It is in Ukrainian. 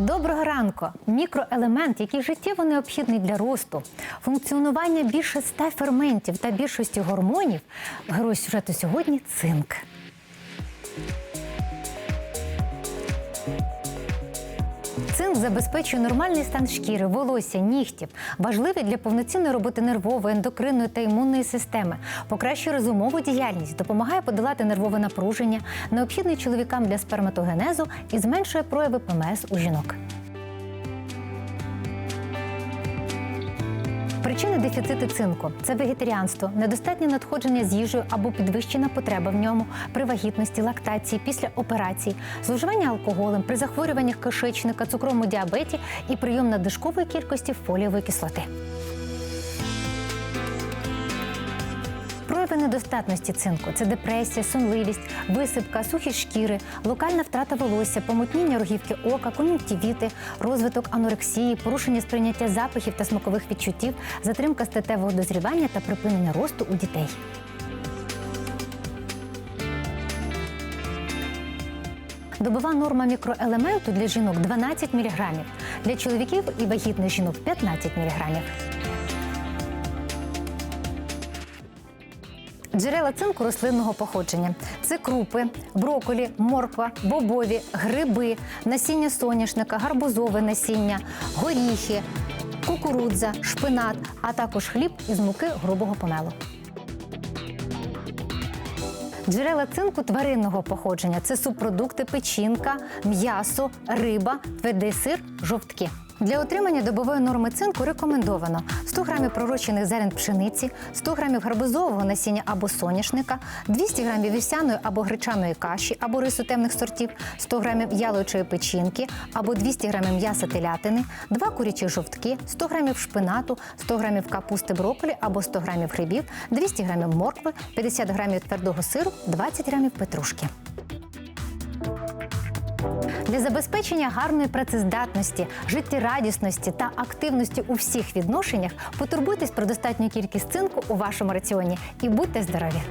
Доброго ранку! Мікроелемент, який життєво необхідний для росту, функціонування більше ста ферментів та більшості гормонів. Герой сюжету сьогодні цинк. Цинк забезпечує нормальний стан шкіри, волосся, нігтів, важливий для повноцінної роботи нервової, ендокринної та імунної системи, покращує розумову діяльність, допомагає подолати нервове напруження, необхідний чоловікам для сперматогенезу і зменшує прояви ПМС у жінок. Причини дефіциту цинку це вегетаріанство, недостатнє надходження з їжею або підвищена потреба в ньому при вагітності, лактації, після операцій, зловживання алкоголем, при захворюваннях кишечника, цукровому діабеті і прийом надлишкової кількості фолієвої кислоти. Прояви недостатності цинку це депресія, сонливість, висипка, сухі шкіри, локальна втрата волосся, помутніння рогівки ока, кон'юнктивіти, розвиток анорексії, порушення сприйняття запахів та смакових відчуттів, затримка статевого дозрівання та припинення росту у дітей. Добова норма мікроелементу для жінок 12 мг, для чоловіків і вагітних жінок 15 мг. Джерела цинку рослинного походження це крупи, броколі, морква, бобові, гриби, насіння соняшника, гарбузове насіння, горіхи, кукурудза, шпинат, а також хліб із муки грубого помелу. Джерела цинку тваринного походження це субпродукти печінка, м'ясо, риба, твердий сир, жовтки. Для отримання добової норми цинку рекомендовано 100 грамів пророщених зерен пшениці, 100 грамів гарбузового насіння або соняшника, 200 грамів вівсяної або гречаної каші або рису темних сортів, 100 грамів яловичої печінки або 200 грамів м'яса телятини, 2 курячі жовтки, 100 грамів шпинату, 100 грамів капусти брокколі або 100 грамів грибів, 200 грамів моркви, 50 грамів твердого сиру, 20 грамів петрушки. Для забезпечення гарної працездатності, життєрадісності та активності у всіх відношеннях потурбуйтесь про достатню кількість цинку у вашому раціоні і будьте здорові!